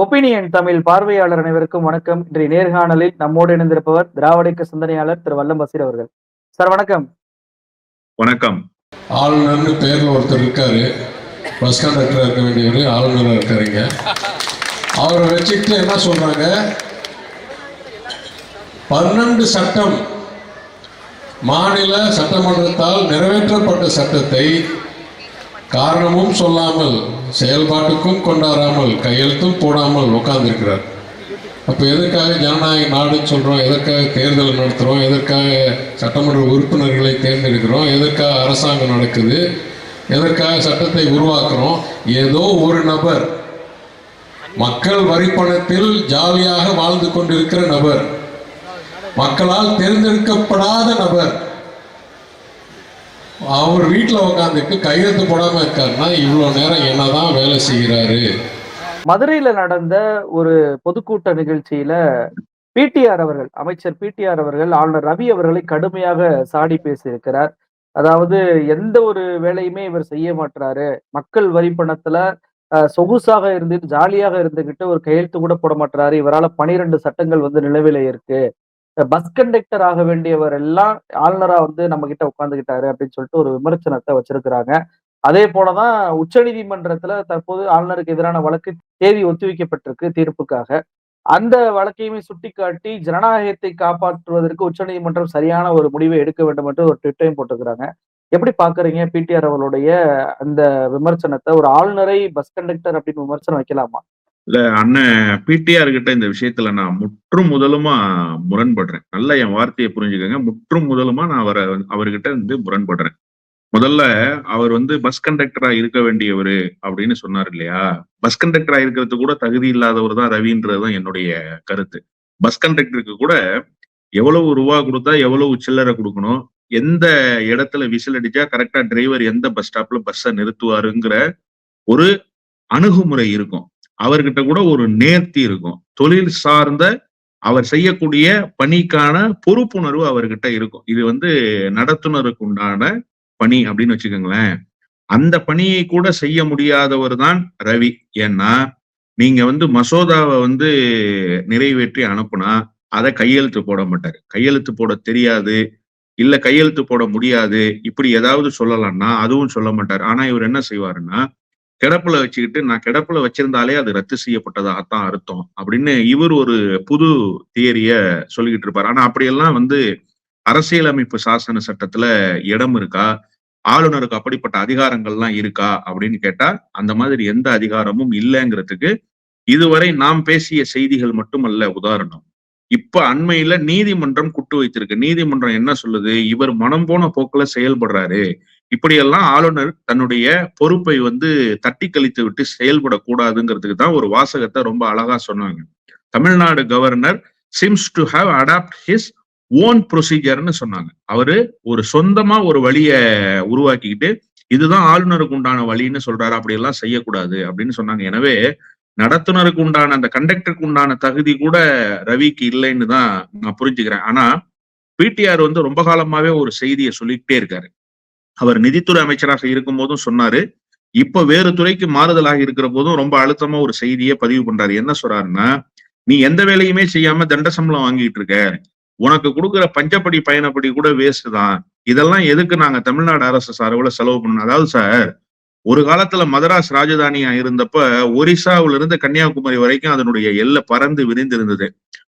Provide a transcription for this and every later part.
Opinion Tamil பார்வையாளர் அனைவருக்கும் வணக்கம். இன்றைய நேர்காணலில் நம்மோடு இணைந்திருப்பவர் திராவிடக்க சிந்தனையாளர் திரு வல்லம் பசீர் அவர்கள். சார் வணக்கம். வணக்கம். ஆளுநர்னு பேரில் ஒருத்தர் இருக்காரு. பஸ் கண்டக்டராக இருக்க வேண்டியவர் ஆளுநராக இருக்காருங்க. அவரை வச்சுக்கிட்டு என்ன சொல்றாங்க? பன்னெண்டு சட்டம் மாநில சட்டமன்றத்தால் நிறைவேற்றப்பட்ட சட்டத்தை காரணமும் சொல்லாமல் செயல்பாட்டுக்கும் கொண்டாடாமல் கையெழுத்தும் போடாமல் உட்கார்ந்திருக்கிறார் அப்போ எதற்காக ஜனநாயக நாடுன்னு சொல்கிறோம் எதற்காக தேர்தல் நடத்துகிறோம் எதற்காக சட்டமன்ற உறுப்பினர்களை தேர்ந்தெடுக்கிறோம்? எதற்காக அரசாங்கம் நடக்குது? எதற்காக சட்டத்தை உருவாக்குறோம்? ஏதோ ஒரு நபர் மக்கள் வரி பணத்தில் ஜாலியாக வாழ்ந்து கொண்டிருக்கிற நபர் மக்களால் தேர்ந்தெடுக்கப்படாத நபர் அவர் வீட்டில் உட்காந்துட்டு கையெழுத்து போடாம இருக்காருன்னா இவ்வளோ நேரம் என்னதான் வேலை செய்கிறாரு? மதுரையில நடந்த ஒரு பொதுக்கூட்ட நிகழ்ச்சியில பிடிஆர் அவர்கள் அமைச்சர் பிடிஆர் அவர்கள் ஆளுநர் ரவி அவர்களை கடுமையாக சாடி பேசியிருக்கிறார். அதாவது எந்த ஒரு வேலையுமே இவர் செய்ய மாட்டாரு மக்கள் வரி பணத்துல சொகுசாக இருந்துட்டு ஜாலியாக இருந்துகிட்டு ஒரு கையெழுத்து கூட போட மாட்டாரு இவரால பனிரெண்டு சட்டங்கள் வந்து நிலவில இருக்கு. பஸ் கண்டக்டர் ஆக வேண்டியவர் எல்லாம் ஆளுநரா வந்து நம்ம கிட்ட உட்காந்துக்கிட்டாரு அப்படின்னு சொல்லிட்டு ஒரு விமர்சனத்தை வச்சிருக்கிறாங்க. அதே போலதான் உச்சநீதிமன்றத்துல தற்போது ஆளுநருக்கு எதிரான வழக்கு தேதி ஒத்திவைக்கப்பட்டிருக்கு தீர்ப்புக்காக. அந்த வழக்கையுமே சுட்டிக்காட்டி ஜனநாயகத்தை காப்பாற்றுவதற்கு உச்சநீதிமன்றம் சரியான ஒரு முடிவை எடுக்க வேண்டும் என்று ஒரு ட்விட்டையும் போட்டிருக்கிறாங்க. எப்படி பாக்குறீங்க? பிடிஆர் அவர்களுடைய அந்த விமர்சனத்தை ஒரு ஆளுநரை பஸ் கண்டக்டர் அப்படின்னு விமர்சனம் வைக்கலாமா? இல்ல அண்ணன் பிடிஆர் கிட்ட இந்த விஷயத்துல நான் முற்றும் முதலுமா முரண்படுறேன். நல்லா என் வார்த்தையை புரிஞ்சுக்கோங்க. முற்றும் முதலுமா நான் அவரை அவர்கிட்ட வந்து முரண்படுறேன். முதல்ல அவர் வந்து பஸ் கண்டக்டரா இருக்க வேண்டியவர் அப்படின்னு சொன்னார் இல்லையா? பஸ் கண்டக்டரா இருக்கிறது கூட தகுதி இல்லாதவர் தான் ரவின்றதுதான் என்னுடைய கருத்து. பஸ் கண்டக்டருக்கு கூட எவ்வளவு ரூபா கொடுத்தா எவ்வளவு சில்லறை கொடுக்கணும்? எந்த இடத்துல விசில் அடிச்சா கரெக்டா டிரைவர் எந்த பஸ் ஸ்டாப்ல பஸ்ஸை நிறுத்துவாருங்கிற ஒரு அணுகுமுறை இருக்கும். அவர்கிட்ட கூட ஒரு நேர்த்தி இருக்கும். தொழில் சார்ந்த அவர் செய்யக்கூடிய பணிக்கான பொறுப்புணர்வு அவர்கிட்ட இருக்கும். இது வந்து நடத்துனருக்கு உண்டான பணி அப்படின்னு வச்சுக்கோங்களேன். அந்த பணியை கூட செய்ய முடியாதவர் தான் ரவி. ஏன்னா நீங்க வந்து மசோதாவை வந்து நிறைவேற்றி அனுப்புனா அதை கையெழுத்து போட மாட்டாரு. கையெழுத்து போட தெரியாது. இல்ல கையெழுத்து போட முடியாது. இப்படி ஏதாவது சொல்லலாம்னா அதுவும் சொல்ல மாட்டாரு. ஆனா இவர் என்ன செய்வாருன்னா கிடப்புல வச்சுக்கிட்டு நான் கிடப்புல வச்சிருந்தாலே அது ரத்து செய்யப்பட்டதாகத்தான் அர்த்தம். அப்படின்னு இவர் ஒரு புது தியரிய சொல்லிக்கிட்டு இருப்பாரு. ஆனா அப்படியெல்லாம் வந்து அரசியலமைப்பு சாசன சட்டத்துல இடம் இருக்கா? ஆளுநருக்கு அப்படிப்பட்ட அதிகாரங்கள்லாம் இருக்கா? அப்படின்னு கேட்டா அந்த மாதிரி எந்த அதிகாரமும் இல்லைங்கிறதுக்கு இதுவரை நாம் பேசிய செய்திகள் மட்டுமல்ல. உதாரணம் இப்ப அண்மையில நீதிமன்றம் குட்டு வைத்திருக்கு. நீதிமன்றம் என்ன சொல்லுது? இவர் மனம் போன போக்குல செயல்படுறாரு. இப்படியெல்லாம் ஆளுநர் தன்னுடைய பொறுப்பை வந்து தட்டி கழித்து விட்டு செயல்படக்கூடாதுங்கிறதுக்கு தான் ஒரு வாசகத்தை ரொம்ப அழகா சொன்னாங்க. Tamil Nadu governor seems to have adopt his own ப்ரொசீஜர்னு சொன்னாங்க. அவரு ஒரு சொந்தமா ஒரு வழிய உருவாக்கிக்கிட்டு இதுதான் ஆளுநருக்கு உண்டான வழின்னு சொல்றாரு அப்படியெல்லாம் செய்யக்கூடாது அப்படின்னு சொன்னாங்க. எனவே நடத்துனருக்கு உண்டான அந்த கண்டக்டருக்கு உண்டான தகுதி கூட ரவிக்கு இல்லைன்னு தான் நான் புரிஞ்சுக்கிறேன். ஆனா பிடிஆர் வந்து ரொம்ப காலமாவே ஒரு செய்தியை சொல்லிக்கிட்டே இருக்காரு. அவர் நிதித்துறை அமைச்சராக இருக்கும் போதும் சொன்னாரு. இப்ப வேறு துறைக்கு மாறுதலாக இருக்கிற போதும் ரொம்ப அழுத்தமா ஒரு செய்தியை பதிவு பண்றாரு. என்ன சொல்றாருன்னா நீ எந்த வேலையுமே செய்யாம தண்ட சம்பளம் வாங்கிட்டு இருக்க. உனக்கு கொடுக்குற பஞ்சப்படி பயணப்படி கூட வேஸ்ட் தான். இதெல்லாம் எதுக்கு நாங்க தமிழ்நாடு அரசு சார்பில் செலவு பண்ணணும்? அதாவது சார் ஒரு காலத்துல மதராஸ் ராஜதானியா இருந்தப்ப ஒரிசாவில இருந்து கன்னியாகுமரி வரைக்கும் அதனுடைய எல்லை பறந்து விரிந்திருந்தது.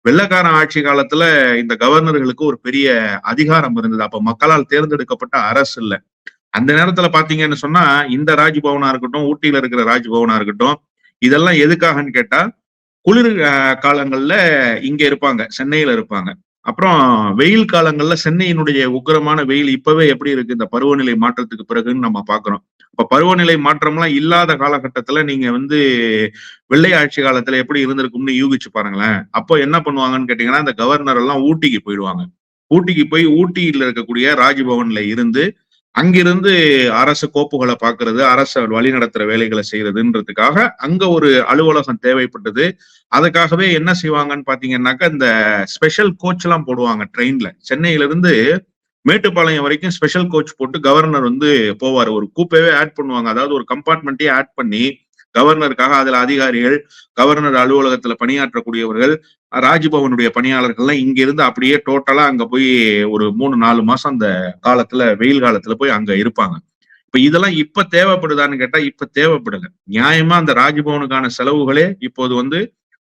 வெள்ளக்காரன் ஆட்சி காலத்துல இந்த கவர்னர்களுக்கு ஒரு பெரிய அதிகாரம் இருந்தது. அப்ப மக்களால் தேர்ந்தெடுக்கப்பட்ட அரசு இல்லை. அந்த நேரத்துல பாத்தீங்கன்னு சொன்னா இந்த ராஜ்பவனா இருக்கட்டும் ஊட்டியில இருக்கிற ராஜ்பவனா இருக்கட்டும் இதெல்லாம் எதுக்காகன்னு கேட்டா குளிர் காலங்கள்ல இங்க இருப்பாங்க சென்னையில இருப்பாங்க. அப்புறம் வெயில் காலங்கள்ல சென்னையினுடைய உக்கிரமான வெயில் இப்பவே எப்படி இருக்கு இந்த பருவநிலை மாற்றத்துக்கு பிறகுன்னு நம்ம பாக்குறோம். இப்ப பருவநிலை மாற்றம்லாம் இல்லாத காலகட்டத்துல நீங்க வந்து வெள்ளை ஆட்சி காலத்துல எப்படி இருந்திருக்கும்னு யூகிச்சு பாருங்களேன். அப்போ என்ன பண்ணுவாங்கன்னு கேட்டீங்கன்னா இந்த கவர்னர் எல்லாம் ஊட்டிக்கு போயிடுவாங்க. ஊட்டிக்கு போய் ஊட்டியில இருக்கக்கூடிய ராஜ்பவன்ல இருந்து அங்கிருந்து அரசு கோப்புகளை பாக்குறது அரசு வழி நடத்துற வேலைகளை செய்யறதுன்றதுக்காக அங்க ஒரு அலுவலகம் தேவைப்பட்டது. அதுக்காகவே என்ன செய்வாங்கன்னு பாத்தீங்கன்னாக்கா இந்த ஸ்பெஷல் கோச் எல்லாம் போடுவாங்க ட்ரெயின்ல சென்னையில இருந்து மேட்டுப்பாளையம் வரைக்கும் ஸ்பெஷல் கோச் போட்டு கவர்னர் வந்து போவார். ஒரு கூப்பவே ஆட் பண்ணுவாங்க. அதாவது ஒரு கம்பார்ட்மெண்ட்டே ஆட் பண்ணி கவர்னருக்காக அதுல அதிகாரிகள் கவர்னர் அலுவலகத்துல பணியாற்றக்கூடியவர்கள் ராஜ்பவனுடைய பணியாளர்கள்லாம் இங்க இருந்து அப்படியே டோட்டலா அங்க போய் ஒரு மூணு நாலு மாசம் அந்த காலத்துல வெயில் காலத்துல போய் அங்க இருப்பாங்க. இப்ப இதெல்லாம் இப்ப தேவைப்படுதான்னு கேட்டா இப்ப தேவைப்படல. நியாயமா அந்த ராஜ்பவனுக்கான செலவுகளே இப்போது வந்து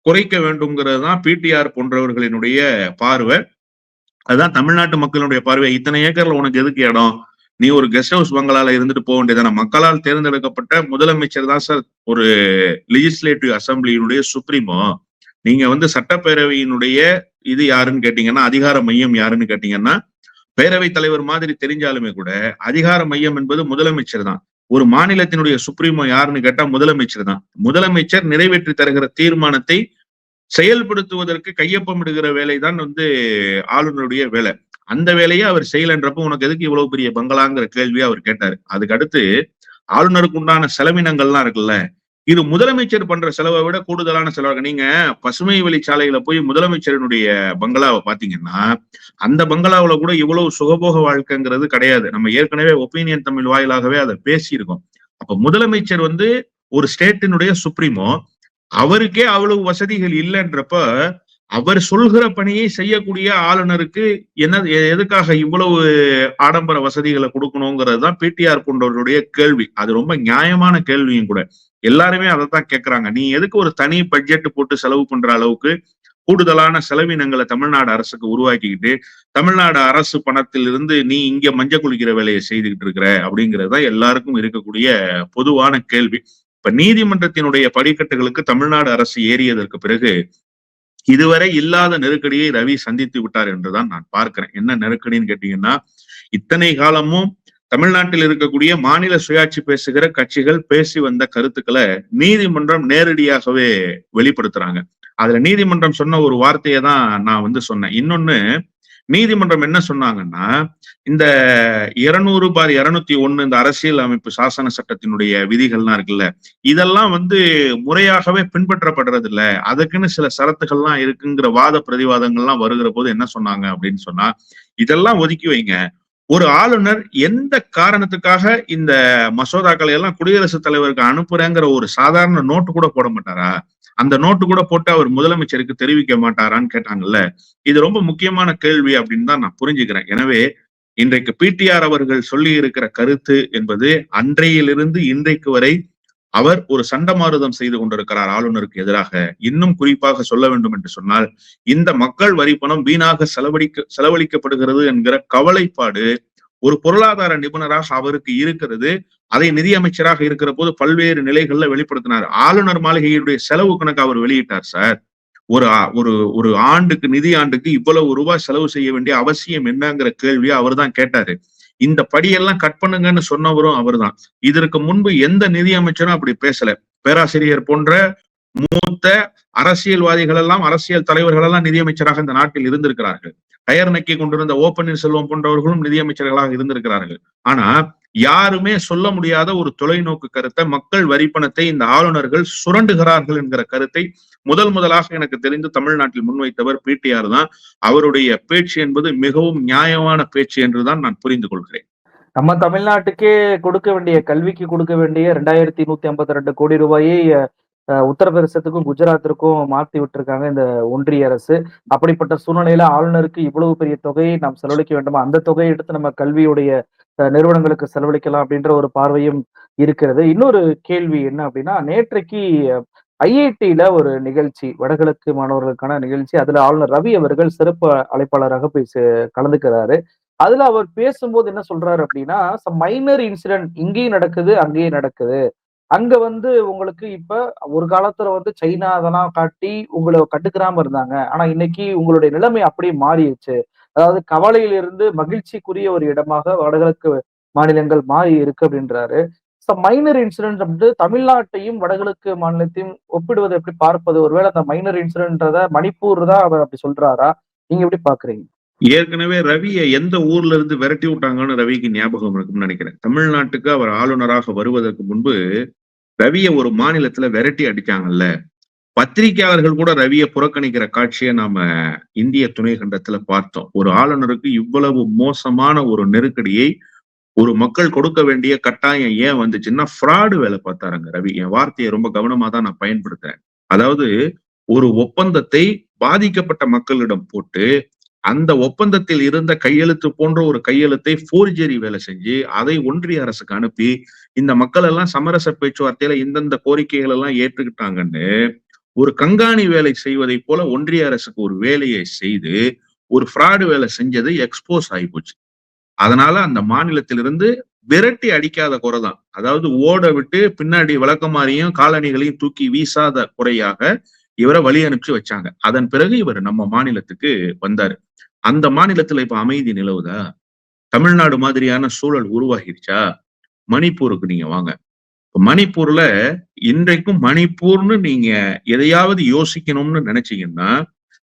குறைக்க வேண்டும்ங்கிறது தான் பிடிஆர் போன்றவர்களினுடைய பார்வை. அதுதான் தமிழ்நாட்டு மக்களுடைய பார்வை. இத்தனை ஏக்கர்ல உனக்கு எதுக்கு இடம்? நீ ஒரு கெஸ்ட் ஹவுஸ் பங்களால இருந்துட்டு போக வேண்டியதான மக்களால் தேர்ந்தெடுக்கப்பட்ட முதலமைச்சர் தான் சார் ஒரு லெஜிஸ்லேட்டிவ் அசம்பிளியினுடைய சுப்ரீமோ நீங்க வந்து சட்டப்பேரவையினுடைய இது யாருன்னு கேட்டீங்கன்னா அதிகார மையம் யாருன்னு கேட்டீங்கன்னா பேரவைத் தலைவர் மாதிரி தெரிஞ்சாலுமே கூட அதிகார மையம் என்பது முதலமைச்சர் தான். ஒரு மாநிலத்தினுடைய சுப்ரீமோ யாருன்னு கேட்டா முதலமைச்சர் தான். முதலமைச்சர் நிறைவேற்றி தருகிற தீர்மானத்தை செயல்படுத்துவதற்கு கையொப்பமிடுகிற வேலை தான் வந்து ஆளுநருடைய வேலை. அந்த வேலையை அவர் செய்யலன்றப்ப உனக்கு எதுக்கு இவ்வளவு பெரிய பங்களாங்கிற கேள்வியை அவர் கேட்டாரு. அதுக்கு அடுத்து ஆளுநருக்கு உண்டான செலவினங்கள்லாம் இருக்குல்ல இது முதலமைச்சர் பண்ற செலவை விட கூடுதலான செலவாக நீங்க பசுமை வழிச்சாலையில போய் முதலமைச்சரினுடைய பங்களாவை பாத்தீங்கன்னா அந்த பங்களாவில கூட இவ்வளவு சுகபோக வாழ்க்கைங்கிறது கிடையாது. நம்ம ஏற்கனவே ஒப்பீனியன் தமிழ் வாயிலாகவே அதை பேசியிருக்கோம். அப்ப முதலமைச்சர் வந்து ஒரு ஸ்டேட்டினுடைய சுப்ரீமோ அவருக்கே அவ்வளவு வசதிகள் இல்லைன்றப்ப அவர் சொல்கிற பணியை செய்யக்கூடிய ஆளுநருக்கு என்ன எதுக்காக இவ்வளவு ஆடம்பர வசதிகளை கொடுக்கணுங்கிறது தான் பிடிஆர் போன்றவர்களுடைய கேள்வி. அது ரொம்ப நியாயமான கேள்வியும் கூட. எல்லாருமே அதைத்தான் கேட்கறாங்க நீ எதுக்கு ஒரு தனி பட்ஜெட் போட்டு செலவு பண்ற அளவுக்கு கூடுதலான செலவினங்களை தமிழ்நாடு அரசுக்கு உருவாக்கிக்கிட்டு தமிழ்நாடு அரசு பணத்திலிருந்து நீ இங்க மஞ்ச குளிக்கிற வேலையை செய்துகிட்டு இருக்கிற அப்படிங்கிறது தான் எல்லாருக்கும் இருக்கக்கூடிய பொதுவான கேள்வி. இப்ப நீதிமன்றத்தினுடைய படிக்கட்டுகளுக்கு தமிழ்நாடு அரசு ஏறியதற்கு பிறகு இதுவரை இல்லாத நெருக்கடியை ரவி சந்தித்து விட்டார் என்றுதான் நான் பார்க்கிறேன். என்ன நெருக்கடின்னு கேட்டீங்கன்னா இத்தனை காலமும் தமிழ்நாட்டில் இருக்கக்கூடிய மாநில சுயாட்சி பேசுகிற கட்சிகள் பேசி வந்த கருத்துக்களை நீதிமன்றம் நேரடியாகவே வெளிப்படுத்துறாங்க. அதுல நீதிமன்றம் சொன்ன ஒரு வார்த்தையை தான் நான் வந்து சொன்னேன். இன்னொன்னு நீதிமன்றம் என்ன சொன்னாங்கன்னா இந்த இருநூறு பார் இருநூத்தி ஒண்ணு இந்த அரசியல் அமைப்பு சாசன சட்டத்தினுடைய விதிகள்லாம் இருக்குல்ல இதெல்லாம் வந்து முறையாகவே பின்பற்றப்படுறது இல்ல அதுக்குன்னு சில சரத்துகள்லாம் இருக்குங்கிற வாத பிரதிவாதங்கள்லாம் வருகிற போது என்ன சொன்னாங்க அப்படின்னு சொன்னா இதெல்லாம் ஒதுக்கி வைங்க. ஒரு ஆளுநர் எந்த காரணத்துக்காக இந்த மசோதாக்களை எல்லாம் குடியரசுத் தலைவருக்கு அனுப்புறேங்கிற ஒரு சாதாரண நோட்டு கூட போட மாட்டாரா? அந்த நோட்டு கூட போட்டு அவர் முதலமைச்சருக்கு தெரிவிக்க மாட்டாரான்னு கேட்டாங்கல்ல? இது ரொம்ப முக்கியமான கேள்வி அப்படின்னு தான் நான் புரிஞ்சுக்கிறேன். எனவே இன்றைக்கு பிடிஆர் அவர்கள் சொல்லி இருக்கிற கருத்து என்பது அன்றையிலிருந்து இன்றைக்கு வரை அவர் ஒரு சண்டமாருதம் செய்து கொண்டிருக்கிறார் ஆளுநருக்கு எதிராக. இன்னும் குறிப்பாக சொல்ல வேண்டும் என்று சொன்னால் இந்த மக்கள் வரி பணம் வீணாக செலவழிக்க செலவழிக்கப்படுகிறது என்கிற கவலைப்பாடு ஒரு பொருளாதார நிபுணராக அவருக்கு இருக்கிறது. அதை நிதியமைச்சராக இருக்கிற போது பல்வேறு நிலைகள்ல வெளிப்படுத்தினார். ஆளுநர் மாளிகையுடைய செலவு கணக்கு அவர் வெளியிட்டார் சார். ஒரு ஒரு ஒரு ஆண்டுக்கு நிதி ஆண்டுக்கு இவ்வளவு ரூபாய் செலவு செய்ய வேண்டிய அவசியம் என்னங்கிற கேள்வியை அவர் தான் கேட்டாரு. இந்த படியெல்லாம் கட் பண்ணுங்கன்னு சொன்னவரும் அவர்தான். இதற்கு முன்பு எந்த நிதியமைச்சரும் அப்படி பேசல. பேராசிரியர் போன்ற மூத்த அரசியல்வாதிகள் எல்லாம் அரசியல் தலைவர்கள் எல்லாம் நிதியமைச்சராக இந்த நாட்டில் இருந்திருக்கிறார்கள். டயர் நக்கி கொண்டிருந்த ஓ பன்னீர்செல்வம் போன்றவர்களும் நிதியமைச்சர்களாக இருந்திருக்கிறார்கள். ஆனா யாருமே சொல்ல முடியாத ஒரு தொலைநோக்கு கருத்தை மக்கள் வரிப்பணத்தை இந்த ஆளுநர்கள் சுரண்டுகிறார்கள் என்கிற கருத்தை முதல் முதலாக எனக்கு தெரிந்து தமிழ்நாட்டில் முன்வைத்தவர் பிடிஆர் தான். அவருடைய பேச்சு என்பது மிகவும் நியாயமான பேச்சு என்றுதான் நான் புரிந்து கொள்கிறேன். நம்ம தமிழ்நாட்டுக்கே கொடுக்க வேண்டிய கல்விக்கு கொடுக்க வேண்டிய ரெண்டாயிரத்தி நூத்தி ஐம்பத்தி ரெண்டு கோடி ரூபாயை உத்தரப்பிரதேசத்துக்கும் குஜராத்திற்கும் மாற்றி விட்டுருக்காங்க இந்த ஒன்றிய அரசு. அப்படிப்பட்ட சூழ்நிலையில ஆளுநருக்கு இவ்வளவு பெரிய தொகையை நாம் செலவழிக்க வேண்டுமா? அந்த தொகையை எடுத்து நம்ம கல்வியுடைய நிறுவனங்களுக்கு செலவழிக்கலாம் அப்படின்ற ஒரு பார்வையும் இருக்கிறது. இன்னொரு கேள்வி என்ன அப்படின்னா நேற்றைக்கு ஐஐடியில ஒரு நிகழ்ச்சி வடகிழக்கு மாணவர்களுக்கான நிகழ்ச்சி. அதுல ஆளுநர் ரவி அவர்கள் சிறப்பு அழைப்பாளராக போய் கலந்துக்கிறாரு. அதுல அவர் பேசும்போது என்ன சொல்றாரு அப்படின்னா மைனர் இன்சிடென்ட் இங்கேயும் நடக்குது அங்கேயும் நடக்குது. அங்க வந்து உங்களுக்கு இப்ப ஒரு காலத்துல வந்து சைனா அதெல்லாம் காட்டி உங்களை கட்டுக்கிறாம இருந்தாங்க. ஆனா இன்னைக்கு உங்களுடைய நிலைமை அப்படியே மாறிடுச்சு. அதாவது கவலையிலிருந்து மகிழ்ச்சிக்குரிய ஒரு இடமாக வடகிழக்கு மாநிலங்கள் மாறி இருக்கு அப்படின்றாரு. மைனர் இன்சிடென்ட் வந்து தமிழ்நாட்டையும் வடகிழக்கு மாநிலத்தையும் ஒப்பிடுவது எப்படி பார்ப்பது? ஒருவேளை அந்த மைனர் இன்சிடென்ட்றத மணிப்பூர் தான் அவர் அப்படி சொல்றாரா? நீங்க எப்படி பாக்குறீங்க? ஏற்கனவே ரவியை எந்த ஊர்ல இருந்து விரட்டி விட்டாங்கன்னு ரவிக்கு ஞாபகம் இருக்கும்னு நினைக்கிறேன். தமிழ்நாட்டுக்கு அவர் ஆளுநராக வருவதற்கு முன்பு ரவியை ஒரு மாநிலத்துல விரட்டி அடிச்சாங்கல்ல? பத்திரிகையாளர்கள் கூட ரவியை புறக்கணிக்கிற காட்சியை நாம இந்திய துணை கண்டத்துல பார்த்தோம். ஒரு ஆளுநருக்கு இவ்வளவு மோசமான ஒரு நெருக்கடியை ஒரு மக்கள் கொடுக்க வேண்டிய கட்டாயம் ஏன் வந்துச்சுன்னா ஃப்ராடு வேலை பார்த்தாருங்க ரவி. என் வார்த்தையை ரொம்ப கவனமா தான் நான் பயன்படுத்துறேன். அதாவது ஒரு ஒப்பந்தத்தை பாதிக்கப்பட்ட மக்களிடம் போட்டு அந்த ஒப்பந்தத்தில் இருந்த கையெழுத்து போன்ற ஒரு கையெழுத்தை ஃபோர்ஜெரி வேலை செஞ்சு அதை ஒன்றிய அரசுக்கு அனுப்பி இந்த மக்கள் எல்லாம் சமரச பேச்சுவார்த்தையில இந்தந்த கோரிக்கைகள் எல்லாம் ஏற்றுக்கிட்டாங்கன்னு ஒரு கண்காணி வேலை செய்வதை போல ஒன்றிய அரசுக்கு ஒரு வேலையை செய்து ஒரு ஃப்ராடு வேலை செஞ்சது எக்ஸ்போஸ் ஆகி போச்சு. அதனால அந்த மாநிலத்திலிருந்து விரட்டி அடிக்காத குறைதான். அதாவது ஓட விட்டு பின்னாடி விளக்கமாரியும் காலணிகளையும் தூக்கி வீசாத குறையாக இவரை வழி அனுப்பிச்சு வச்சாங்க. அதன் பிறகு இவர் நம்ம மாநிலத்துக்கு வந்தாரு. அந்த மாநிலத்துல இப்ப அமைதி நிலவுதா? தமிழ்நாடு மாதிரியான சூழல் உருவாகிருச்சா? மணிப்பூருக்கு நீங்க வாங்க. மணிப்பூர்ல இன்றைக்கும் மணிப்பூர்னு நீங்க எதையாவது யோசிக்கணும்னு நினைச்சீங்கன்னா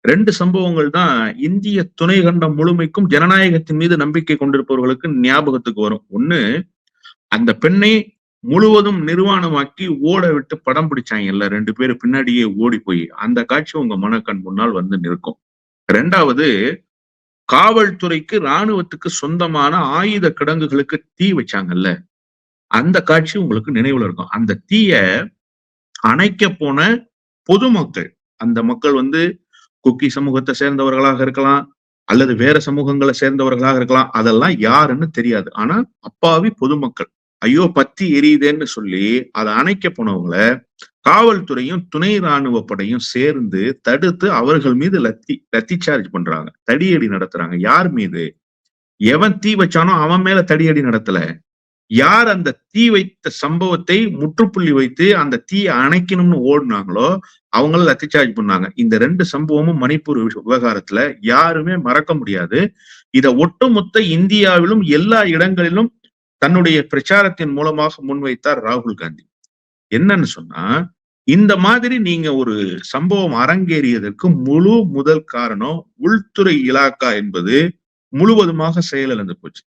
ரெண்டு சம்பவங்கள் தான் இந்திய துணை கண்டம் முழுமைக்கும் ஜனநாயகத்தின் மீது நம்பிக்கை கொண்டிருப்பவர்களுக்கு ஞாபகத்துக்கு வரும். ஒண்ணு அந்த பெண்ணை முழுவதும் நிர்வாணமாக்கி ஓட விட்டு படம் பிடிச்சாங்கல்ல ரெண்டு பேரும் பின்னாடியே ஓடி போய் அந்த காட்சி உங்க மனக்கண் முன்னால் வந்து நிற்கும். ரெண்டாவது காவல்துறைக்கு ராணுவத்துக்கு சொந்தமான ஆயுத கிடங்குகளுக்கு தீ வச்சாங்கல்ல? அந்த காட்சி உங்களுக்கு நினைவுல இருக்கும். அந்த தீய அணைக்க போன பொதுமக்கள் அந்த மக்கள் வந்து குக்கி சமூகத்தை சேர்ந்தவர்களாக இருக்கலாம் அல்லது வேற சமூகங்களை சேர்ந்தவர்களாக இருக்கலாம் அதெல்லாம் யாருன்னு தெரியாது. ஆனா அப்பாவி பொதுமக்கள் ஐயோ பத்தி எரியுதேன்னு சொல்லி அதை அணைக்க போனவங்கள காவல்துறையும் துணை ராணுவ படையும் சேர்ந்து தடுத்து அவர்கள் மீது லத்தி லத்தி சார்ஜ் பண்றாங்க. தடியடி நடத்துறாங்க. யார் மீது? எவன் தீ வச்சானோ அவன் மேல தடியடி நடத்தல. யார் அந்த தீ வைத்த சம்பவத்தை முற்றுப்புள்ளி வைத்து அந்த தீயை அணைக்கணும்னு ஓடுனாங்களோ அவங்கள லத்தி சார்ஜ் பண்ணாங்க. இந்த ரெண்டு சம்பவமும் மணிப்பூர் விவகாரத்துல யாருமே மறக்க முடியாது. இத ஒட்டுமொத்த இந்தியாவிலும் எல்லா இடங்களிலும் தன்னுடைய பிரச்சாரத்தின் மூலமாக முன்வைத்தார் ராகுல் காந்தி. என்னன்னு சொன்னா இந்த மாதிரி நீங்க ஒரு சம்பவம் அரங்கேறியதற்கு முழு முதல் காரணம் உள்துறை இலாக்கா என்பது முழுவதுமாக செயலிழந்து போச்சு.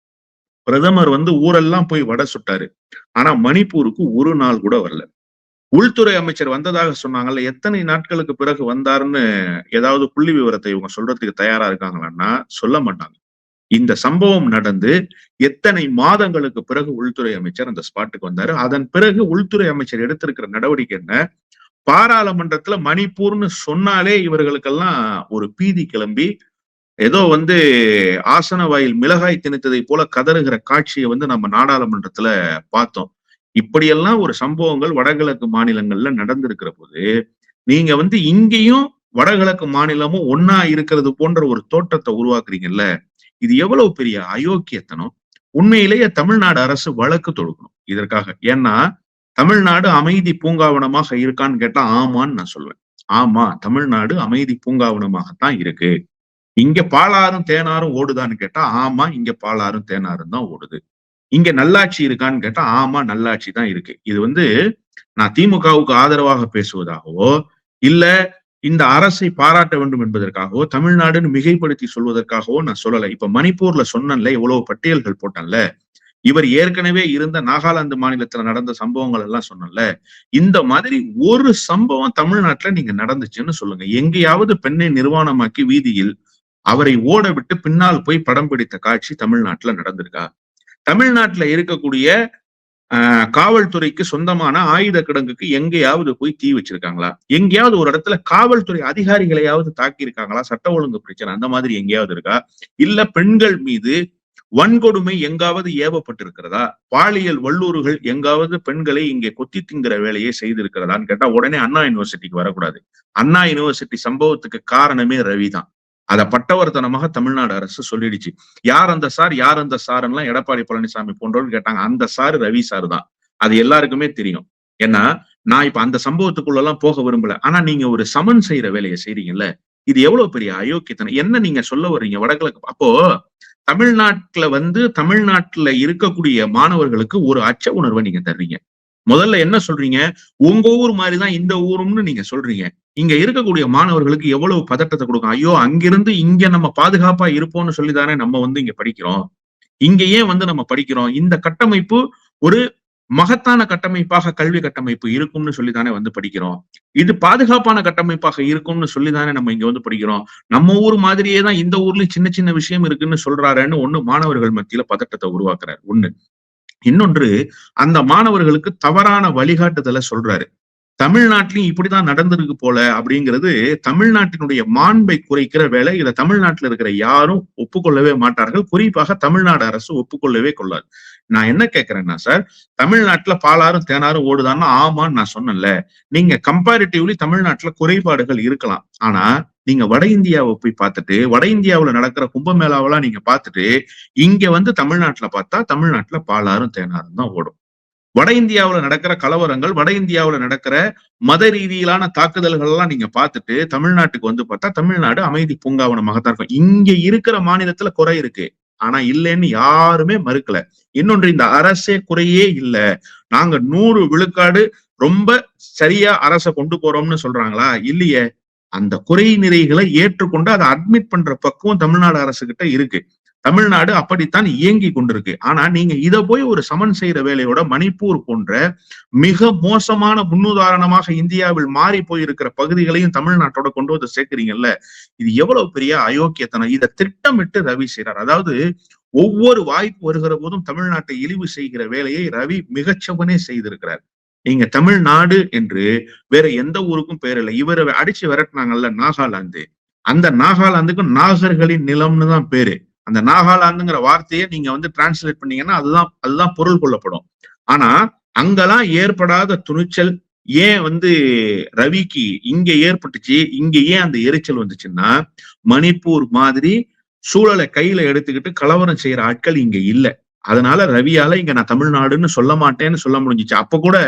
பிரதமர் வந்து ஊரெல்லாம் போய் வடை சுட்டாரு. ஆனா மணிப்பூருக்கு ஒரு நாள் கூட வரல. உள்துறை அமைச்சர் வந்ததாக சொன்னாங்கல்ல எத்தனை நாட்களுக்கு பிறகு வந்தாருன்னு ஏதாவது புள்ளி விவரத்தை இவங்க சொல்றதுக்கு தயாரா இருக்காங்களான்னா சொல்ல மாட்டாங்க. இந்த சம்பவம் நடந்து எத்தனை மாதங்களுக்கு பிறகு உள்துறை அமைச்சர் அந்த ஸ்பாட்டுக்கு வந்தாரு? அதன் பிறகு உள்துறை அமைச்சர் எடுத்திருக்கிற நடவடிக்கை என்ன? பாராளுமன்றத்துல மணிப்பூர்னு சொன்னாலே இவர்களுக்கெல்லாம் ஒரு பீதி கிளம்பி ஏதோ வந்து ஆசன வாயில் மிளகாய் திணித்ததை போல கதறுகிற காட்சியை வந்து நம்ம நாடாளுமன்றத்துல பார்த்தோம். இப்படியெல்லாம் ஒரு சம்பவங்கள் வடகிழக்கு மாநிலங்கள்ல நடந்திருக்கிற போது நீங்க வந்து இங்கேயும் வடகிழக்கு மாநிலமும் ஒன்னா இருக்கிறது போன்ற ஒரு தோற்றத்தை உருவாக்குறீங்கல்ல இது எவ்வளவு பெரிய அயோக்கியத்தனம்? உண்மையிலேயே தமிழ்நாடு அரசு வழக்கு தொடுக்கணும். இதற்காக. ஏன்னா தமிழ்நாடு அமைதி பூங்காவனமாக இருக்கான்னு கேட்டா ஆமான்னு நான் சொல்லுவேன் ஆமா தமிழ்நாடு அமைதி பூங்காவனமாகத்தான் இருக்கு. இங்க பாலாறும் தேனாரும் ஓடுதான்னு கேட்டா ஆமா இங்க பாலாறும் தேனாரும் தான் ஓடுது. இங்க நல்லாட்சி இருக்கான்னு கேட்டா ஆமா நல்லாட்சி தான் இருக்கு. இது வந்து நான் திமுகவுக்கு ஆதரவாக பேசுவதாகவோ இல்ல இந்த அரசை பாராட்ட வேண்டும் என்பதற்காகவோ தமிழ்நாடுன்னு மிகைப்படுத்தி சொல்வதற்காகவோ நான் சொல்லலை. இப்ப மணிப்பூர்ல சொன்னேன்ல இவ்வளவு பட்டியல்கள் போட்டேன்ல. இவர் ஏற்கனவே இருந்த நாகாலாந்து மாநிலத்துல நடந்த சம்பவங்கள் எல்லாம் சொன்னல இந்த மாதிரி ஒரு சம்பவம் தமிழ்நாட்டுல நீங்க நடந்துச்சுன்னு சொல்லுங்க. எங்கேயாவது பெண்ணை நிர்வாணமாக்கி வீதியில் அவரை ஓட விட்டு பின்னால் போய் படம் பிடித்த காட்சி தமிழ்நாட்டுல நடந்திருக்கா? தமிழ்நாட்டுல இருக்கக்கூடிய காவல்துறைக்கு சொந்தமான ஆயுத கிடங்குக்கு எங்கேயாவது போய் தீ வச்சிருக்காங்களா? எங்கேயாவது ஒரு இடத்துல காவல்துறை அதிகாரிகளையாவது தாக்கி இருக்காங்களா சட்ட ஒழுங்கு பிரச்சனை அந்த மாதிரி எங்கேயாவது இருக்கா? இல்ல பெண்கள் மீது வன்கொடுமை எங்காவது ஏவப்பட்டிருக்கிறதா? பாலியல் வல்லூறுகள் எங்காவது பெண்களை இங்கே கொத்தி திங்கிற வேலையை செய்திருக்கிறதான்னு கேட்டா உடனே அண்ணா யூனிவர்சிட்டிக்கு வரக்கூடாது. அண்ணா யூனிவர்சிட்டி சம்பவத்துக்கு காரணமே ரவி தான் அத பட்டவர்த்தனமாக தமிழ்நாடு அரசு சொல்லிடுச்சு. யார் அந்த சார் யார் அந்த சார்லாம் எடப்பாடி பழனிசாமி போன்றவர்கள் கேட்டாங்க. அந்த சார் ரவி சார் தான். அது எல்லாருக்குமே தெரியும். ஏன்னா நான் இப்ப அந்த சம்பவத்துக்குள்ள எல்லாம் போக விரும்பல. ஆனா நீங்க ஒரு சமன் செய்யற வேலையை செய்றீங்கல்ல இது எவ்வளவு பெரிய அயோக்கியத்தனம்? என்ன நீங்க சொல்ல வர்றீங்க? வடகிழக்கு அப்போ தமிழ்நாட்டுல வந்து தமிழ்நாட்டுல இருக்கக்கூடிய மாணவர்களுக்கு ஒரு அச்ச உணர்வை நீங்க தர்றீங்க. முதல்ல என்ன சொல்றீங்க? உங்க ஊர் மாதிரிதான் இந்த ஊரும்னு நீங்க சொல்றீங்க. இங்க இருக்கக்கூடிய மாணவர்களுக்கு எவ்வளவு பதட்டத்தை கொடுக்கும்? ஐயோ அங்கிருந்து இங்க நம்ம பாதுகாப்பா இருப்போம்னு சொல்லிதானே நம்ம வந்து இங்க படிக்கிறோம். இங்க ஏன் வந்து நம்ம படிக்கிறோம்? இந்த கட்டமைப்பு ஒரு மகத்தான கட்டமைப்பாக கல்வி கட்டமைப்பு இருக்கும்னு சொல்லிதானே வந்து படிக்கிறோம். இது பாதுகாப்பான கட்டமைப்பாக இருக்கும்னு சொல்லிதானே நம்ம இங்க வந்து படிக்கிறோம். நம்ம ஊர் மாதிரியே தான் இந்த ஊர்லயும் சின்ன சின்ன விஷயம் இருக்குன்னு சொல்றாருன்னு ஒண்ணு மாணவர்கள் மத்தியில பதட்டத்தை உருவாக்குறாரு. ஒண்ணு. இன்னொன்று அந்த மாணவர்களுக்கு தவறான வழிகாட்டுதலை சொல்றாரு. தமிழ்நாட்டிலையும் இப்படிதான் நடந்திருக்கு போல அப்படிங்கிறது தமிழ்நாட்டினுடைய மாண்பை குறைக்கிற வேலை. இதை தமிழ்நாட்டில் இருக்கிற யாரும் ஒப்புக்கொள்ளவே மாட்டார்கள். குறிப்பாக தமிழ்நாடு அரசு ஒப்புக்கொள்ளவே கொள்ளாது. நான் என்ன கேட்கிறேன்னா சார் தமிழ்நாட்டுல பாலாறும் தேனாரும் ஓடுதான்னா ஆமான்னு நான் சொன்னேன்ல. நீங்க கம்பேரிட்டிவ்லி தமிழ்நாட்டுல குறைபாடுகள் இருக்கலாம். ஆனா நீங்க வட இந்தியாவை போய் பார்த்துட்டு வட இந்தியாவுல நடக்கிற கும்பமேளாவெல்லாம் நீங்க பார்த்துட்டு இங்க வந்து தமிழ்நாட்டுல பார்த்தா தமிழ்நாட்டுல பாலாறும் தேனாரும் தான் ஓடும். வட இந்தியாவுல நடக்கிற கலவரங்கள் வட இந்தியாவுல நடக்கிற மத ரீதியிலான தாக்குதல்கள் எல்லாம் நீங்க பார்த்துட்டு தமிழ்நாட்டுக்கு வந்து பார்த்தா தமிழ்நாடு அமைதி பூங்காவனமாகத்தான் இருக்கும். இங்க இருக்கிற மாநிலத்துல குறை இருக்கு. ஆனா இல்லைன்னு யாருமே மறுக்கல. இன்னொன்று இந்த அரசே குறையே இல்ல. நாங்க நூறு விழுக்காடு ரொம்ப சரியா அரச கொண்டு போறோம்னு சொல்றாங்களா? இல்லையே. அந்த குறை நிறைகளை ஏற்றுக்கொண்டு அதை அட்மிட் பண்ற பக்குவம் தமிழ்நாடு அரசு கிட்ட இருக்கு. தமிழ்நாடு அப்படித்தான் இயங்கி கொண்டிருக்கு. ஆனா நீங்க இதை போய் ஒரு சமன் செய்யற வேலையோட மணிப்பூர் போன்ற மிக மோசமான முன்னுதாரணமாக இந்தியாவில் மாறி போயிருக்கிற பகுதிகளையும் தமிழ்நாட்டோட கொண்டு வந்து சேர்க்கிறீங்கல்ல இது எவ்வளவு பெரிய அயோக்கியத்தனம்? இதை திட்டமிட்டு ரவி செய்யறார் அதாவது ஒவ்வொரு வாய்ப்பு வருகிற போதும் தமிழ்நாட்டை இழிவு செய்கிற வேலையை ரவி மிகச்சவனே செய்திருக்கிறார். நீங்க தமிழ்நாடு என்று வேற எந்த ஊருக்கும் பேர் இல்லை. இவரை அடிச்சு விரட்டினாங்கல்ல நாகாலாந்து. அந்த நாகாலாந்துக்கும் நாகர்களின் நிலம்னு தான் பேரு. அந்த நாகாலாந்துங்கிற வார்த்தையை நீங்க வந்து டிரான்ஸ்லேட் பண்ணீங்கன்னா அதுதான் அதுதான் பொருள் கொள்ளப்படும். ஆனா அங்கெல்லாம் ஏற்படாத துணிச்சல் ஏன் வந்து ரவிக்கு இங்க ஏற்பட்டுச்சு இங்க ஏன் அந்த எரிச்சல் வந்துச்சுன்னா மணிப்பூர் மாதிரி சூழலை கையில எடுத்துக்கிட்டு கலவரம் செய்யற ஆட்கள் இங்க இல்லை. அதனால ரவியால இங்க நான் தமிழ்நாடுன்னு சொல்ல மாட்டேன்னு சொல்ல முடிஞ்சுச்சு. அப்ப கூட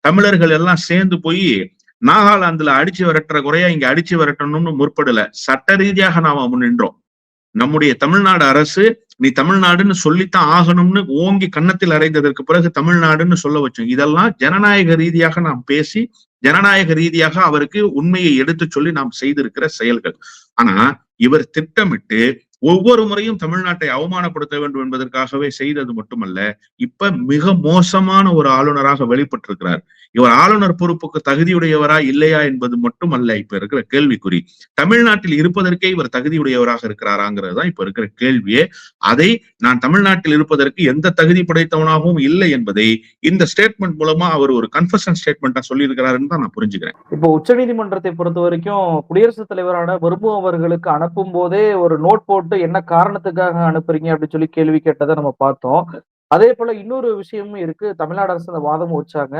தமிழர்கள் எல்லாம் சேர்ந்து போய் நாகாலாந்துல அடிச்சு விரட்டுற குறையா இங்க அடிச்சு விரட்டணும்னு முற்படல. சட்ட ரீதியாக நாம முன்னின்றோம். நம்முடைய தமிழ்நாடு அரசு நீ தமிழ்நாடுன்னு சொல்லித்தான் ஆகணும்னு ஓங்கி கன்னத்தில் அறைந்ததற்கு பிறகு தமிழ்நாடுன்னு சொல்ல வச்சோம். இதெல்லாம் ஜனநாயக ரீதியாக நாம் பேசி ஜனநாயக ரீதியாக அவருக்கு உண்மையை எடுத்து சொல்லி நாம் செய்திருக்கிற செயல்கள். ஆனா இவர் திட்டமிட்டு ஒவ்வொரு முறையும் தமிழ்நாட்டை அவமானப்படுத்த வேண்டும் என்பதற்காகவே செய்தது மட்டுமல்ல இப்ப மிக மோசமான ஒரு ஆளுநராக வெளிப்பட்டிருக்கிறார். இவர் ஆளுநர் பொறுப்புக்கு தகுதியுடையவரா இல்லையா என்பது மட்டுமல்ல இப்ப இருக்கிற கேள்விக்குறி. தமிழ்நாட்டில் இருப்பதற்கே இவர் தகுதியுடையவராக இருக்கிறாராங்கிறது தான் இப்ப இருக்கிற கேள்வியே. அதை நான் தமிழ்நாட்டில் இருப்பதற்கு எந்த தகுதி படைத்தவனாகவும் இல்லை என்பதை இந்த ஸ்டேட்மெண்ட் மூலமா அவர் ஒரு கன்ஃபஷன் ஸ்டேட்மெண்டா சொல்லியிருக்கிறாருன்னு தான் நான் புரிஞ்சுக்கிறேன். இப்போ உச்சநீதிமன்றத்தை பொறுத்த வரைக்கும் குடியரசுத் தலைவரான முர்மு அவர்களுக்கு அனுப்பும் போதே ஒரு நோட் போட்டு என்ன காரணத்துக்காக அனுப்புறீங்க அப்படின்னு சொல்லி கேள்வி கேட்டதை நம்ம பார்த்தோம். அதே போல இன்னொரு விஷயமும் இருக்கு. தமிழ்நாடு அரசு அந்த வாதம் வச்சாங்க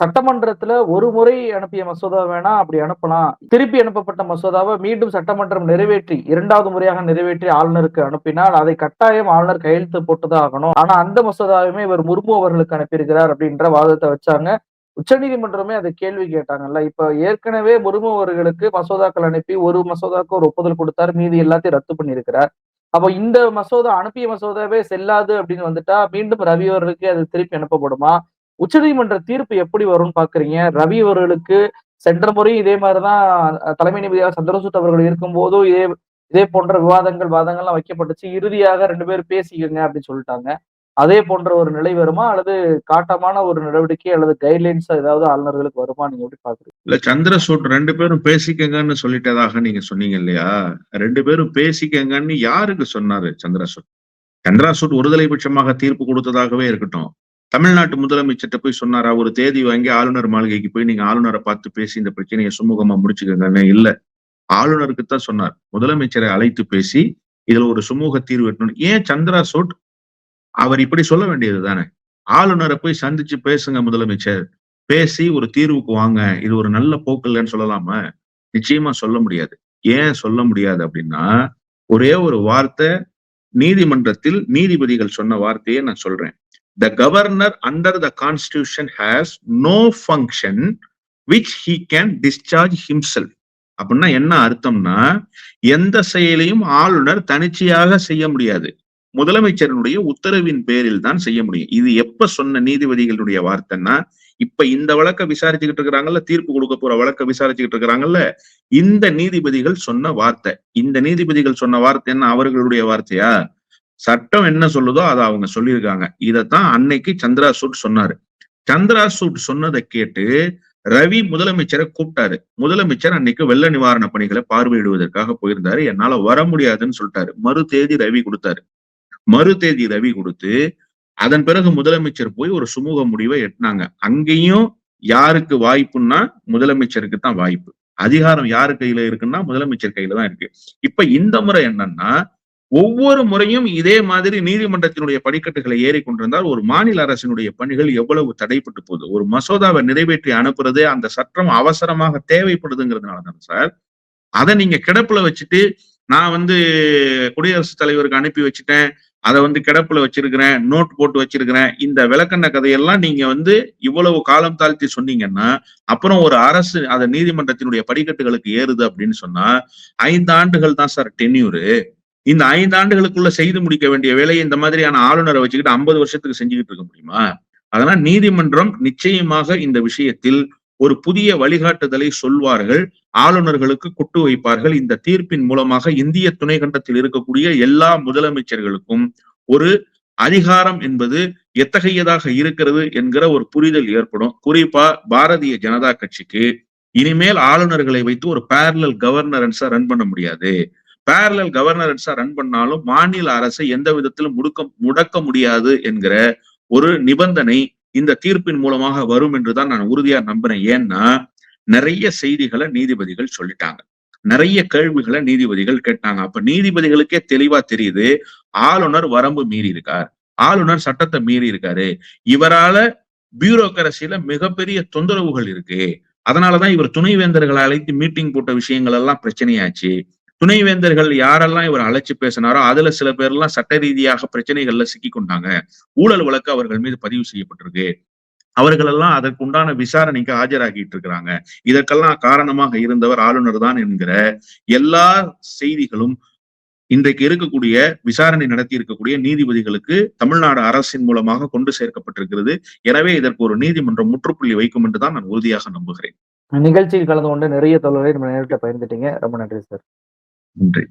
சட்டமன்றத்துல ஒரு முறை அனுப்பிய மசோதா வேணா அப்படி அனுப்பலாம். திருப்பி அனுப்பப்பட்ட மசோதாவை மீண்டும் சட்டமன்றம் நிறைவேற்றி இரண்டாவது முறையாக நிறைவேற்றி ஆளுநருக்கு அனுப்பினால் அதை கட்டாயம் ஆளுநர் கையெழுத்து போட்டுதான் ஆகணும். ஆனா அந்த மசோதாவையுமே இவர் முர்மு அவர்களுக்கு அனுப்பியிருக்கிறார் அப்படின்ற வாதத்தை வச்சாங்க. உச்சநீதிமன்றமே அதை கேள்வி கேட்டாங்கல்ல. இப்ப ஏற்கனவே முர்மு அவர்களுக்கு மசோதாக்கள் அனுப்பி ஒரு மசோதாக்கு ஒரு ஒப்புதல் கொடுத்தார். மீதி எல்லாத்தையும் ரத்து பண்ணியிருக்கிறார். அப்போ இந்த மசோதா அனுப்பிய மசோதாவே செல்லாது அப்படின்னு வந்துட்டா மீண்டும் ரவி அவர்களுக்கு அது திருப்பி அனுப்பப்படுமா? உச்சநீதிமன்ற தீர்ப்பு எப்படி வரும்னு பாக்குறீங்க? ரவி அவர்களுக்கு சென்ற முறையும் இதே மாதிரிதான் தலைமை நீதிபதியாக சந்திரசூட் அவர்கள் இருக்கும்போதும் இதே இதே போன்ற விவாதங்கள் வாதங்கள்லாம் வைக்கப்பட்டுச்சு. இறுதியாக ரெண்டு பேரும் பேசிக்கங்க அப்படின்னு சொல்லிட்டாங்க. அதே போன்ற ஒரு நிலை வருமா? அல்லது காட்டமான ஒரு நடவடிக்கை அல்லது கைட்லைன்ஸ் ஏதாவது ஆளுநர்களுக்கு வருமா? நீங்க எப்படி பாக்குறீங்க? இல்ல சந்திரசூட் ரெண்டு பேரும் பேசிக்கங்கன்னு சொல்லிட்டதாக நீங்க சொன்னீங்க இல்லையா? ரெண்டு பேரும் பேசிக்கங்கன்னு யாருக்கு சொன்னாரு சந்திரசூட்? சந்திரசூட் ஒருதலை பட்சமாக தீர்ப்பு கொடுத்ததாகவே இருக்கட்டும். தமிழ்நாட்டு முதலமைச்சர்கிட்ட போய் சொன்னாரா? ஒரு தேதி வாங்கி ஆளுநர் மாளிகைக்கு போய் நீங்க ஆளுநரை பார்த்து பேசி இந்த பிரச்சனையை சுமூகமா முடிச்சுக்கங்கன்னு இல்ல. ஆளுநருக்கு தான் சொன்னார். முதலமைச்சரை அழைத்து பேசி இதுல ஒரு சுமூக தீர்வு எட்டணும் ஏன் சந்திரா சோட் அவர் இப்படி சொல்ல வேண்டியது தானே. ஆளுநரை போய் சந்திச்சு பேசுங்க முதலமைச்சர். பேசி ஒரு தீர்வுக்கு வாங்க. இது ஒரு நல்ல போக்கு இல்லைன்னு சொல்லலாமா? நிச்சயமா சொல்ல முடியாது. ஏன் சொல்ல முடியாது அப்படின்னா ஒரே ஒரு வார்த்தை நீதிமன்றத்தில் நீதிபதிகள் சொன்ன வார்த்தையை நான் சொல்றேன். The governor under the constitution has no function which he can discharge himself அப்படின்னா என்ன அர்த்தம்னா எந்த செயலையும் ஆளுநர் தனிச்சையாக செய்ய முடியாது. முதலமைச்சரனுடைய உத்தரவின் பேரில் தான் செய்ய முடியும். இது எப்ப சொன்ன நீதிபதிகளுடைய வார்த்தைன்னா இப்ப இந்த வழக்க விசாரிச்சுக்கிட்டு இருக்கிறாங்கல்ல தீர்ப்பு கொடுக்க போற வழக்க விசாரிச்சுக்கிட்டு இருக்கிறாங்கல்ல இந்த நீதிபதிகள் சொன்ன வார்த்தை. இந்த நீதிபதிகள் சொன்ன வார்த்தை என்ன அவர்களுடைய வார்த்தையா? சட்டம் என்ன சொல்லுதோ அதை அவங்க சொல்லியிருக்காங்க. இதைத்தான் அன்னைக்கு சந்திராசூட் சொன்னாரு. சந்திராசூட் சொன்னதை கேட்டு ரவி முதலமைச்சரை கூப்பிட்டாரு. முதலமைச்சர் அன்னைக்கு வெள்ள நிவாரண பணிகளை பார்வையிடுவதற்காக போயிருந்தாரு. என்னால வர முடியாதுன்னு சொல்லிட்டாரு. மறு தேதி ரவி கொடுத்தாரு. மறு தேதி ரவி கொடுத்து அதன் பிறகு முதலமைச்சர் போய் ஒரு சுமூக முடிவை எட்டினாங்க. அங்கேயும் யாருக்கு வாய்ப்புன்னா முதலமைச்சருக்கு தான் வாய்ப்பு. அதிகாரம் யாரு கையில இருக்குன்னா முதலமைச்சர் கையில தான் இருக்கு. இப்ப இந்த முறை என்னன்னா ஒவ்வொரு முறையும் இதே மாதிரி நீதிமன்றத்தினுடைய படிக்கட்டுகளை ஏறி கொண்டிருந்தால் ஒரு மாநில அரசினுடைய பணிகள் எவ்வளவு தடைப்பட்டு போகுது? ஒரு மசோதாவை நிறைவேற்றி அனுப்புறது அந்த சட்டம் அவசரமாக தேவைப்படுதுங்கிறதுனால தான் சார். அதை நீங்க கிடப்புல வச்சுட்டு நான் வந்து குடியரசுத் தலைவருக்கு அனுப்பி வச்சுட்டேன் அதை வந்து கிடப்புல வச்சிருக்கிறேன் நோட் போட்டு வச்சிருக்கிறேன் இந்த விளக்கண்ண கதையெல்லாம் நீங்க வந்து இவ்வளவு காலம் தாழ்த்தி சொன்னீங்கன்னா அப்புறம் ஒரு அரசு அதை நீதிமன்றத்தினுடைய படிக்கட்டுகளுக்கு ஏறுது அப்படின்னு சொன்னா ஐந்து ஆண்டுகள் தான் சார் டென்யூரு இந்த ஐந்து ஆண்டுகளுக்குள்ள செய்து முடிக்க வேண்டிய வேலையை இந்த மாதிரியான ஆளுநரை வச்சுக்கிட்டு ஐம்பது வருஷத்துக்கு செஞ்சுக்கிட்டு இருக்க முடியுமா? அதனால் நீதிமன்றம் நிச்சயமாக இந்த விஷயத்தில் ஒரு புதிய வழிகாட்டுதலை சொல்வார்கள். ஆளுநர்களுக்கு கொட்டு வைப்பார்கள். இந்த தீர்ப்பின் மூலமாக இந்திய துணைக்கண்டத்தில் இருக்கக்கூடிய எல்லா முதலமைச்சர்களுக்கும் ஒரு அதிகாரம் என்பது எத்தகையதாக இருக்கிறது என்கிற ஒரு புரிதல் ஏற்படும். குறிப்பா பாரதிய ஜனதா கட்சிக்கு இனிமேல் ஆளுநர்களை வைத்து ஒரு பேரலல் கவர்னரன்ஸா ரன் பண்ண முடியாது. பேரலல் கவர்னரன்ஸா ரன் பண்ணாலும் மாநில அரசை எந்த விதத்திலும் முடுக்க முடக்க முடியாது என்கிற ஒரு நிபந்தனை இந்த தீர்ப்பின் மூலமாக வரும் என்றுதான் நான் உறுதியா நம்புறேன். ஏன்னா நிறைய செய்திகளை நீதிபதிகள் சொல்லிட்டாங்க. நிறைய கேள்விகளை நீதிபதிகள் கேட்டாங்க. அப்ப நீதிபதிகளுக்கே தெளிவா தெரியுது ஆளுநர் வரம்பு மீறி இருக்கார். ஆளுநர் சட்டத்தை மீறி இருக்காரு. இவரால பியூரோக்கரசியில மிகப்பெரிய தொந்தரவுகள் இருக்கு. அதனாலதான் இவர் துணைவேந்தர்களை அழைத்து மீட்டிங் போட்ட விஷயங்கள் எல்லாம் பிரச்சனையாச்சு. துணைவேந்தர்கள் யாரெல்லாம் இவர் அழைச்சு பேசினாரோ அதுல சில பேர் எல்லாம் சட்ட ரீதியாக பிரச்சனைகள்ல சிக்கி கொண்டாங்க ஊழல் வழக்கு அவர்கள் மீது பதிவு செய்யப்பட்டிருக்கு. அவர்கள் எல்லாம் அதற்குண்டான விசாரணைக்கு ஆஜராகிட்டு இருக்கிறாங்க. இதற்கெல்லாம் காரணமாக இருந்தவர் ஆளுநர் தான் என்கிற எல்லா செய்திகளும் இன்றைக்கு இருக்கக்கூடிய விசாரணை நடத்தி இருக்கக்கூடிய நீதிபதிகளுக்கு தமிழ்நாடு அரசின் மூலமாக கொண்டு சேர்க்கப்பட்டிருக்கிறது. எனவே இதற்கு ஒரு நீதிமன்றம் முற்றுப்புள்ளி வைக்கும் என்று தான் நான் உறுதியாக நம்புகிறேன். நிகழ்ச்சியில் கலந்து கொண்டு நிறைய தொழிலை நம்ம நேரிட்ட பகிர்ந்துட்டீங்க. ரொம்ப நன்றி சார். 嗯对。